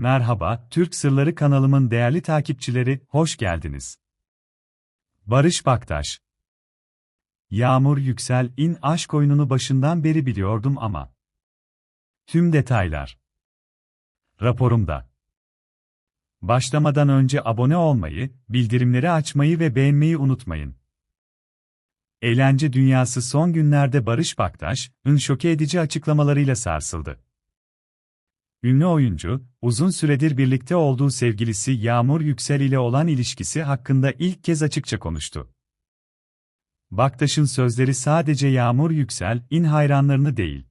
Merhaba, Türk Sırları kanalımın değerli takipçileri, hoş geldiniz. Barış Baktaş Yağmur Yüksel in aşk oyununu başından beri biliyordum ama. Tüm detaylar. Raporumda. Başlamadan önce abone olmayı, bildirimleri açmayı ve beğenmeyi unutmayın. Eğlence dünyası son günlerde Barış Baktaş'ın şoke edici açıklamalarıyla sarsıldı. Ünlü oyuncu, uzun süredir birlikte olduğu sevgilisi Yağmur Yüksel ile olan ilişkisi hakkında ilk kez açıkça konuştu. Baktaş'ın sözleri sadece Yağmur Yüksel, in hayranlarını değil.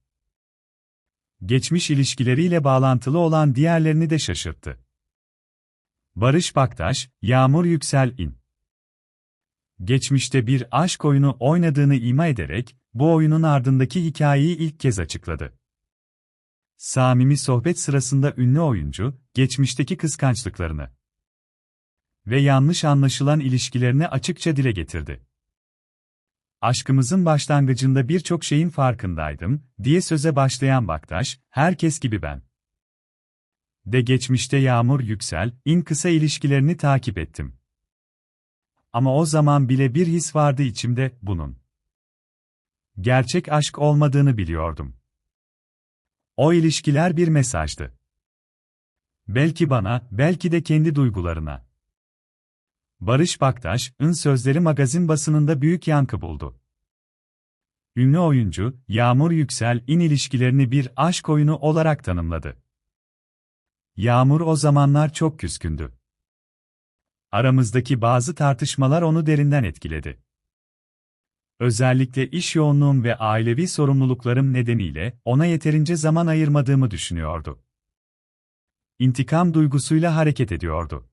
Geçmiş ilişkileriyle bağlantılı olan diğerlerini de şaşırttı. Barış Baktaş, Yağmur Yüksel in. Geçmişte bir aşk oyunu oynadığını ima ederek, bu oyunun ardındaki hikayeyi ilk kez açıkladı. Samimi sohbet sırasında ünlü oyuncu, geçmişteki kıskançlıklarını ve yanlış anlaşılan ilişkilerini açıkça dile getirdi. Aşkımızın başlangıcında birçok şeyin farkındaydım, diye söze başlayan Baktaş, herkes gibi ben. De geçmişte Yağmur Yüksel, in kısa ilişkilerini takip ettim. Ama o zaman bile bir his vardı içimde, bunun. Gerçek aşk olmadığını biliyordum. O ilişkiler bir mesajdı. Belki bana, belki de kendi duygularına. Barış Baktaş'ın sözleri magazin basınında büyük yankı buldu. Ünlü oyuncu, Yağmur Yüksel in ilişkilerini bir aşk oyunu olarak tanımladı. Yağmur o zamanlar çok küskündü. Aramızdaki bazı tartışmalar onu derinden etkiledi. Özellikle iş yoğunluğum ve ailevi sorumluluklarım nedeniyle ona yeterince zaman ayırmadığımı düşünüyordu. İntikam duygusuyla hareket ediyordu.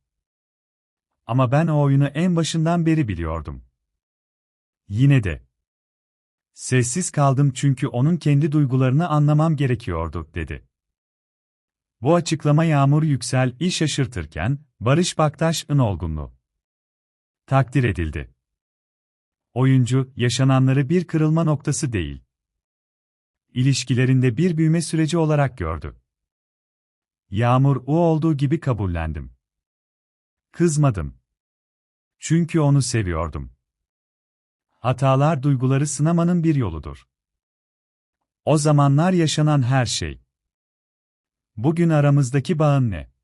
Ama ben o oyunu en başından beri biliyordum. Yine de. Sessiz kaldım çünkü onun kendi duygularını anlamam gerekiyordu, dedi. Bu açıklama Yağmur Yüksel iş şaşırtırken, Barış Baktaş'ın olgunluğu takdir edildi. Oyuncu, yaşananları bir kırılma noktası değil. İlişkilerinde bir büyüme süreci olarak gördü. Yağmur o olduğu gibi kabullendim. Kızmadım. Çünkü onu seviyordum. Hatalar duyguları sınamanın bir yoludur. O zamanlar yaşanan her şey. Bugün aramızdaki bağın ne?